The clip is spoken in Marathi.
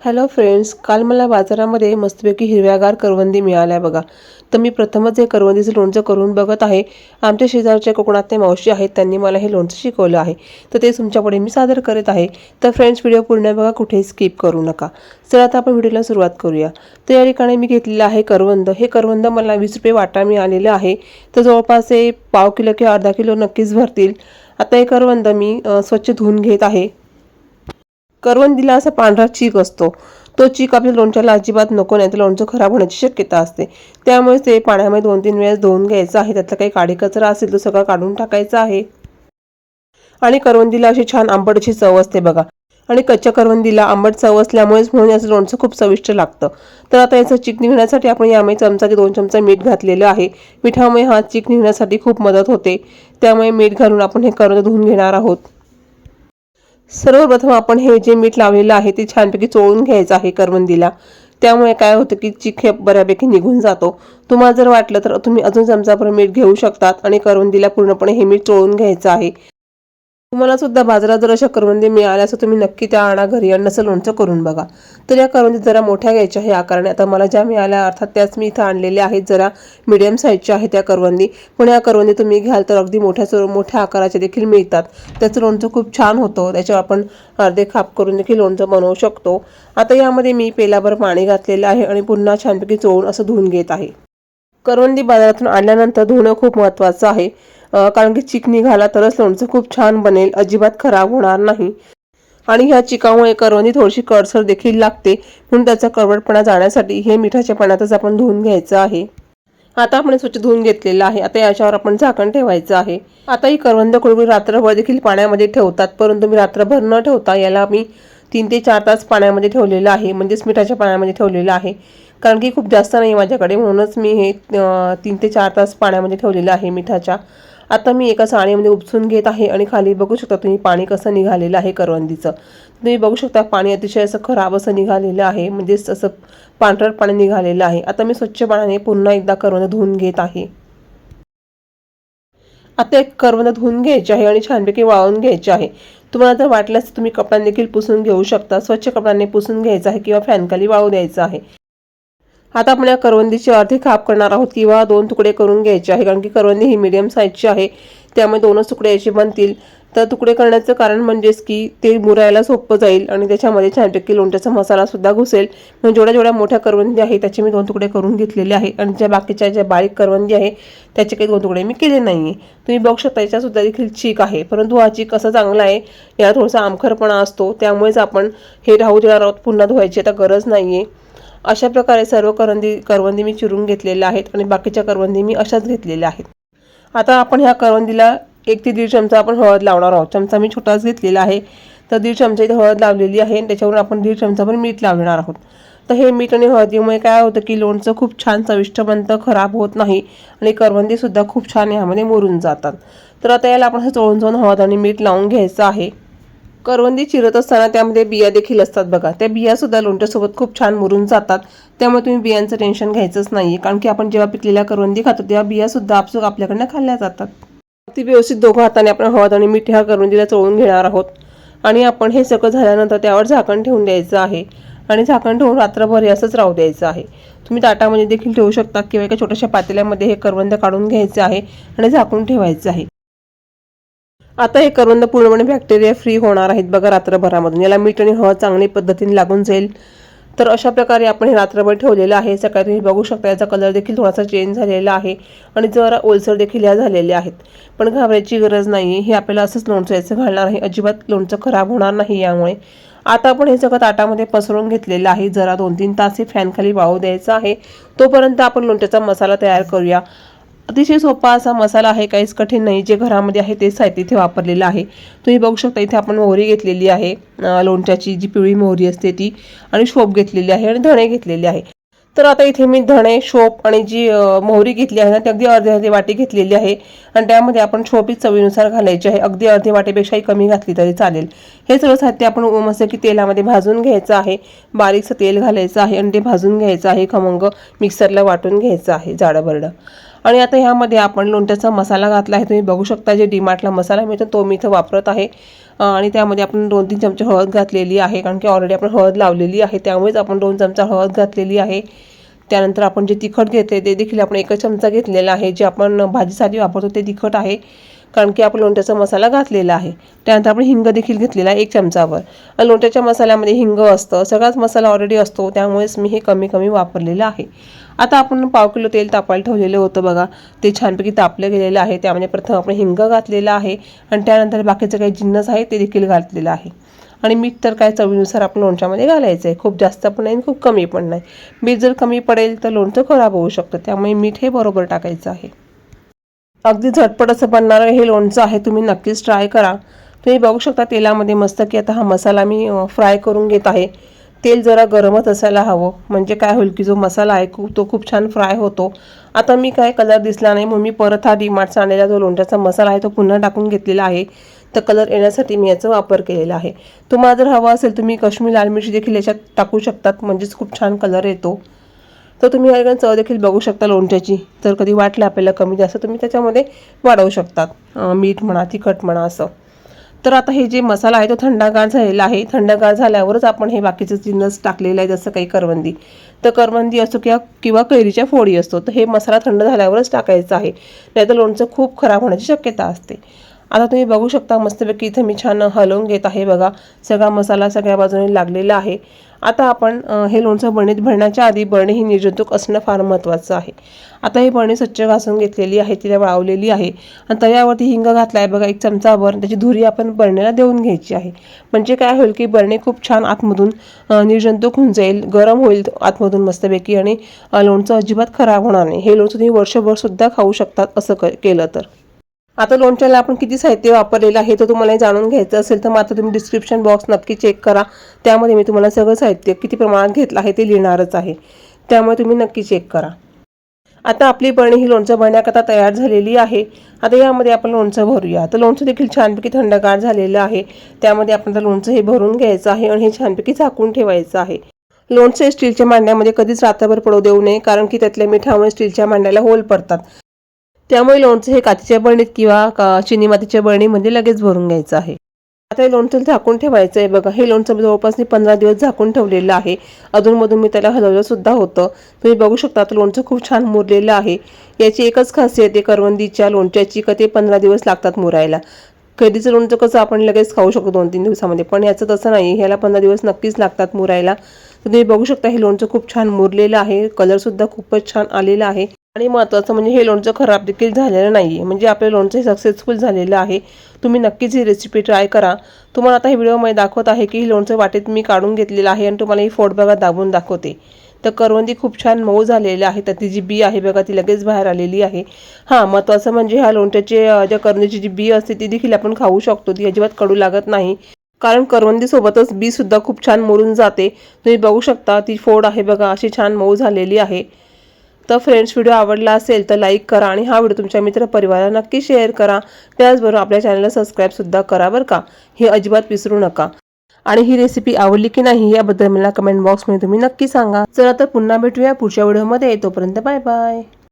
हॅलो फ्रेंड्स काल मला बाजारामध्ये मस्तपैकी हिरव्यागार करवंदी मिळाल्या बघा. तर मी प्रथमच हे करवंदीचं लोणचं करून बघत आहे. आमच्या शेजारच्या कोकणातले मावशी आहेत त्यांनी मला हे लोणचं शिकवलं आहे. तर ते तुमच्यापुढे मी सादर करत आहे. तर फ्रेंड्स व्हिडिओ पूर्ण बघा कुठेही स्किप करू नका. चला आता आपण व्हिडिओला सुरुवात करूया. तर या ठिकाणी मी घेतलेलं आहे करवंद. हे करवंद मला वीस रुपये वाटा मिळालेलं आहे. तर जवळपास हे पाव किलो किंवा अर्धा किलो नक्कीच भरतील. आता हे करवंद मी स्वच्छ धुवून घेत आहे. करवंदीला असा पांढरा चीक असतो. तो चीक आपल्या लोणच्याला अजिबात नको नाही तर लोणचं खराब होण्याची शक्यता असते. त्यामुळे ते पाण्यामध्ये दोन तीन वेळेस धुवून घ्यायचं आहे. त्यातला काही काडी कचरा असेल तो सगळं काढून टाकायचा आहे. आणि करवंदीला अशी छान आंबटची चव असते बघा. आणि कच्च्या करवंदीला आंबट चव असल्यामुळेच म्हणून याचं लोणचं खूप चविष्ट लागतं. तर आता याचं चीक निघण्यासाठी आपण यामध्ये चमचा ते दोन चमचा मीठ घातलेलं आहे. मिठामुळे हा चीक निघण्यासाठी खूप मदत होते. त्यामुळे मीठ घालून आपण हे करवंद धुवून घेणार आहोत. सर्वप्रथम आपण हे जे मीठ लावलेलं आहे ते छानपैकी चोळून घ्यायचं आहे करवंदीला. त्यामुळे काय होतं की चिखेप बऱ्यापैकी निघून जातो. तुम्हाला जर वाटलं तर तुम्ही अजून चमचाभर मीठ घेऊ शकतात आणि करवंदीला पूर्णपणे हे मीठ चोळून घ्यायचं आहे. तुम्हाला सुद्धा बाजारात जर अशा करवंदी मिळाल्या असं तुम्ही नक्की त्या आणा घरी आणि असं लोणचं करून बघा. तर या करवंदी जरा मोठ्या घ्यायच्या आहे आकाराने. आता मला ज्या मिळाल्या अर्थात त्याच मी इथं आणलेल्या आहेत जरा मिडियम साईजच्या आहेत त्या करवंदी पण या करवंदी तुम्ही घ्याल तर अगदी मोठ्या मोठ्या आकाराच्या देखील मिळतात. त्याचं लोणचं खूप छान होतं. त्याच्यावर आपण अर्धे खाप करून देखील लोणचं बनवू शकतो. आता यामध्ये मी पेलाभर पाणी घातलेलं आहे आणि पुन्हा छानपैकी चोळून असं धुवून घेत आहे. करवंदी बाजारातून आणल्यानंतर धुणं खूप महत्त्वाचं आहे. कारण की चिकनी घाला तरच लोणचं खूप छान बनेल अजिबात खराब होणार नाही. आणि ह्या चिकामुळे करवंदी थोडीशी कडसर देखील लागते म्हणून त्याचा कडवटपणा जाण्यासाठी हे मिठाच्या पाण्यातच आपण धुवून घ्यायचं आहे. आता आपण स्वच्छ धुवून घेतलेलं आहे. आता याच्यावर आपण झाकण ठेवायचं आहे. आता ही करवंद कुळकुळी रात्रभर देखील पाण्यामध्ये ठेवतात परंतु मी रात्रभर न ठेवता याला मी तीन ते चार तास पाण्यामध्ये ठेवलेलं आहे म्हणजेच मिठाच्या पाण्यामध्ये ठेवलेलं आहे. कारण की खूप जास्त नाही माझ्याकडे म्हणूनच मी हे तीन ते चार तास पाण्यामध्ये ठेवलेलं आहे मिठाच्या. आता मी एका चाळणीमध्ये उपसून घेत आहे आणि खाली बघू शकता तुम्ही पाणी कसं निघालेलं आहे करवंदीचं. तुम्ही बघू शकता पाणी अतिशय असं खराब असं निघालेलं आहे म्हणजेच असं पांढरट पाणी निघालेलं आहे. आता मी स्वच्छ पाण्याने पुन्हा एकदा करवंद धुवून घेत आहे. आता एक करवंद धुवून घ्यायचे आहे आणि छानपैकी वाळवून घ्यायचे आहे. तुम्हाला जर वाटल्यास तुम्ही कपड्यांदेखील पुसून घेऊ शकता. स्वच्छ कपड्याने पुसून घ्यायचं आहे किंवा फॅनखाली वाळू द्यायचं आहे. आता आपण या करवंदीचे अर्धी खाप करणार आहोत किंवा दोन तुकडे करून घ्यायचे आहे. कारण की करवंदी ही मिडियम साईजची आहे. त्यामुळे दोनच तुकडे याचे बनतील. तर तुकडे करण्याचं कारण म्हणजेच की ते मुरायला सोपं जाईल आणि त्याच्यामध्ये छानपैकी लोणच्याचा मसालासुद्धा घुसेल. म्हणजे जेवढ्या जेवढ्या मोठ्या करवंदी आहे त्याचे मी दोन तुकडे करून घेतलेले आहे. आणि ज्या बाकीच्या ज्या बारीक करवंदी आहे त्याचे काही दोन तुकडे मी केले नाही आहे तुम्ही बघू शकता याच्यासुद्धा देखील चीक आहे. परंतु हा चीक असा चांगला आहे याला थोडासा आमखरपणा असतो. त्यामुळेच आपण हे राहू देणार आहोत. पुन्हा धुवायची आता गरज नाही आहे अशा प्रकारे सर्व करवंदी करवंदी मी चिरून घेतलेल्या आहेत आणि बाकीच्या करवंदी मी अशाच घेतलेल्या आहेत. आता आपण ह्या करवंदीला एक ते दीड चमचा आपण हळद लावणार आहोत. चमचा मी छोटाच घेतलेला आहे. तर दीड चमचा इथे हळद लावलेली आहे आणि त्याच्यावरून आपण दीड चमचा पण मीठ लावणार आहोत. तर हे मीठ आणि हळदीमुळे काय होतं की लोणचं खूप छान चविष्ट बनतं खराब होत नाही आणि करवंदीसुद्धा खूप छान यामध्ये मुरून जातात. तर आता याला आपण असं चोळून चोळून हळद आणि मीठ लावून घ्यायचं आहे. करवंदी चिरत असताना त्यामध्ये बिया देखील असतात बघा. त्या बियासुद्धा लोणच्यासोबत खूप छान मुरून जातात. त्यामुळे तुम्ही बियांचं टेन्शन घ्यायचंच नाही कारण की आपण जेव्हा पिकलेल्या करवंदी खातो तेव्हा बियासुद्धा आपसूक आपल्याकडनं खाल्ल्या जातात. ती व्यवस्थित दोघं हाताने आपण हळद आणि मीठ ह्या करवंदीला चोळून घेणार आहोत. आणि आपण हे सगळं झाल्यानंतर त्यावर झाकण ठेवून द्यायचं आहे. आणि झाकण ठेवून रात्रभर हे असंच राहू द्यायचं आहे. तुम्ही ताटामध्ये देखील ठेवू शकता किंवा एका छोट्याशा पातेल्यामध्ये हे करवंद काढून घ्यायचं आहे आणि झाकून ठेवायचं आहे. आता हे करवंद पूर्णपणे बॅक्टेरिया फ्री होणार आहेत बघा रात्रभरामधून. याला मीठ आणि हळद चांगली पद्धतीने लागून जाईल. तर अशा प्रकारे आपण हे रात्रभर ठेवलेलं आहे. सकाळी तुम्ही बघू शकता याचा कलर देखील थोडासा चेंज झालेला आहे आणि जरा ओलसर देखील या झालेल्या आहेत. पण घाबरायची गरज नाही आहे हे आपल्याला असंच लोणचं याचं घालणार आहे. अजिबात लोणचं खराब होणार नाही यामुळे. आता आपण हे सगळं ताटामध्ये पसरून घेतलेलं आहे. जरा दोन तीन तास हे फॅनखाली वाळू द्यायचं आहे. तोपर्यंत आपण लोणच्याचा मसाला तयार करूया. अतिशय सोपा असा मसाला आहे काहीच कठीण नाही. जे घरामध्ये आहे ते साहित्य इथे वापरलेलं आहे. तुम्ही बघू शकता इथे आपण मोहरी घेतलेली आहे. लोणच्याची जी पिवळी मोहरी असते ती आणि शोप घेतलेली आहे आणि धणे घेतलेले आहे. तर आता इथे मी धणे शोप आणि जी मोहरी घेतली आहे ना ती अगदी अर्धी अर्धी वाटी घेतलेली आहे. आणि त्यामध्ये आपण शोपी चवीनुसार घालायची आहे. अगदी अर्धी वाटेपेक्षाही कमी घातली तरी चालेल. हे सगळं साहित्य आपण मस्त की तेलामध्ये भाजून घ्यायचं आहे. बारीकसं तेल घालायचं आहे आणि ते भाजून घ्यायचं आहे. खमंग मिक्सरला वाटून घ्यायचं आहे जाडं आणि आता ह्यामध्ये आपण लोणच्याचा मसाला घातला आहे. तुम्ही बघू शकता जे डीमार्टला मसाला मिळतो तो मी इथं वापरत आहे. आणि त्यामध्ये आपण दोन तीन चमचे हळद घातलेली आहे कारण की ऑलरेडी आपण हळद लावलेली आहे. त्यामुळेच आपण दोन चमचा हळद घातलेली आहे. त्यानंतर आपण जे तिखट घेतले ते देखील आपण एकच चमचा घेतलेला आहे. जे आपण भाजीसाठी वापरतो ते तिखट आहे. कारण की आपण लोणच्याचा मसाला घातलेला आहे. त्यानंतर आपण हिंग देखील घेतलेला आहे एक चमचावर. आणि लोणच्याच्या मसाल्यामध्ये हिंग असतं. सगळाच मसाला ऑलरेडी असतो. त्यामुळेच मी हे कमी कमी वापरलेलं आहे. आता आपण पाव किलो तेल तापायला ठेवलेलं होतं बघा. ते छानपैकी तापलं गेलेलं आहे. त्यामध्ये प्रथम आपण हिंग घातलेलं आहे. आणि त्यानंतर बाकीचं काही जिन्नस आहे ते देखील घातलेलं आहे. आणि मीठ तर काय चवीनुसार आपण लोणच्यामध्ये घालायचं आहे. खूप जास्त पण नाही आणि खूप कमी पण नाही. मीठ जर कमी पडेल तर लोणचं खराब होऊ शकतं. त्यामुळे मीठ हे बरोबर टाकायचं आहे. अगदी झटपट असं बनणारं हे लोणचं आहे तुम्ही नक्कीच ट्राय करा. तुम्ही बघू शकता तेलामध्ये मस्त की आता हा मसाला मी फ्राय करून घेत आहे. तेल जरा गरमच असायला हवं. म्हणजे काय होईल की जो मसाला आहे खूप तो खूप छान फ्राय होतो. आता मी काय कलर दिसला नाही. म्हणून मी परत हा डिमार्टचा आणलेला जो लोणच्याचा मसाला आहे तो पुन्हा टाकून घेतलेला आहे. तर कलर येण्यासाठी मी याचा वापर केलेला आहे. तुम्हाला जर हवा असेल तुम्ही काश्मीर लाल मिरची देखील याच्यात टाकू शकतात. म्हणजेच खूप छान कलर येतो. तर तुम्ही या चव देखील बघू शकता लोणच्याची. जर कधी वाटलं आपल्याला कमी जास्त तुम्ही त्याच्यामध्ये वाढवू शकतात. मीठ म्हणा तिखट म्हणा असं. तर आता हे जे मसाला आहे तो थंडगार झालेला आहे. थंडगार झाल्यावरच आपण हे बाकीचं जिन्नस टाकलेलं आहे जसं काही करवंदी. तर करवंदी असो किंवा किंवा कैरीच्या फोडी असतो. तर हे मसाला थंड झाल्यावरच टाकायचा आहे. नाहीतर लोणचं खूप खराब होण्याची शक्यता असते. आता तुम्ही बघू शकता मस्तपैकी इथं मी छान हलवून घेत आहे बघा. सगळा मसाला सगळ्या बाजूने लागलेला आहे. आता आपण हे लोणचं बरणीत भरण्याच्या आधी बरणी ही निर्जंतुक असणं फार महत्त्वाचं आहे. आता ही बरणी स्वच्छ घासून घेतलेली आहे तिला वाळवलेली आहे. आणि तव्यावरती हिंग घातला आहे बघा एक चमचाभर. त्याची धुरी आपण बरणीला देऊन घ्यायची आहे. म्हणजे काय होईल की बरणी खूप छान आतमधून निर्जंतुक होऊन जाईल गरम होईल आतमधून मस्तपैकी आणि लोणचं अजिबात खराब होणार नाही. हे लोणचं तुम्ही वर्षभर सुद्धा खाऊ शकतात असं क- केलं तर. आता लोणच्याला आपण किती साहित्य वापरलेलं आहे तर तुम्हाला हे जाणून घ्यायचं असेल तर मात्र तुम्ही डिस्क्रिप्शन बॉक्स नक्की चेक करा. त्यामध्ये मी तुम्हाला सगळं साहित्य किती प्रमाणात घेतलं आहे ते लिहिणारच आहे. त्यामुळे तुम्ही नक्की चेक करा. आता आपली बरणी ही लोणचं भरण्याकरता तयार झालेली आहे. आता यामध्ये आपण लोणचं भरूया. तर लोणचं देखील छानपैकी थंडगार झालेलं आहे. त्यामध्ये आपण लोणचं हे भरून घ्यायचं आहे आणि हे छानपैकी झाकून ठेवायचं आहे. लोणचं स्टीलच्या मांड्यामध्ये कधीच रात्रभर पडू देऊ नये कारण की त्यातल्या मिठामुळे स्टीलच्या मांड्याला होल पडतात. त्यामुळे लोणचं हे काचेच्या बळणीत किंवा का- चिनी मातीच्या म्हणजे लगेच भरून घ्यायचं आहे. आता हे लोणचं झाकून ठेवायचं आहे. बघा हे लोणचं जवळपास मी पंधरा दिवस झाकून ठेवलेलं आहे. अधूनमधून मी त्याला हलवलं सुद्धा होतं. तुम्ही बघू शकता आता लोणचं खूप छान मुरलेलं आहे. याची एकच खासियत आहे करवंदीच्या लोणच्याची का ते पंधरा दिवस लागतात मुरायला. कैरीचं लोणचं कसं आपण लगेच खाऊ शकतो दोन तीन दिवसामध्ये पण याचं तसं नाही. ह्याला पंधरा दिवस नक्कीच लागतात मुरायला. तर तुम्ही बघू शकता हे लोणचं खूप छान मुरलेलं आहे. कलरसुद्धा खूपच छान आलेला आहे. आणि महत्त्वाचं म्हणजे हे लोणचं खराब देखील झालेलं नाही आहे म्हणजे आपलं लोणचं सक्सेसफुल झालेलं आहे. तुम्ही नक्कीच ही रेसिपी ट्राय करा. तुम्हाला आता हे व्हिडिओमध्ये दाखवत आहे की ही लोणचं वाटेत मी काढून घेतलेलं आहे आणि तुम्हाला ही फोड बघा दाबून दाखवते. तर करवंदी खूप छान मऊ झालेली आहे. तर ती जी बी आहे बघा ती लगेच बाहेर आलेली आहे. हां महत्त्वाचं म्हणजे ह्या लोणच्याचे ज्या करवंदीची जी बी असते ती देखील आपण खाऊ शकतो. ती अजिबात कडू लागत नाही. कारण करवंदीसोबतच बी सुद्धा खूप छान मुरून जाते. तुम्ही बघू शकता ती फोड आहे बघा अशी छान मऊ झालेली आहे. तर फ्रेंड्स व्हिडिओ आवडला असेल तर लाईक करा आणि हा व्हिडिओ तुमच्या मित्रपरिवाराला नक्की शेअर करा. त्याचबरोबर आपल्या चॅनलला सबस्क्राईबसुद्धा करा बरं का. हे अजिबात विसरू नका. आणि ही रेसिपी आवडली की नाही याबद्दल मला कमेंट बॉक्समध्ये तुम्ही नक्की सांगा. चला तर पुन्हा भेटूया पुढच्या व्हिडिओमध्ये तोपर्यंत बाय बाय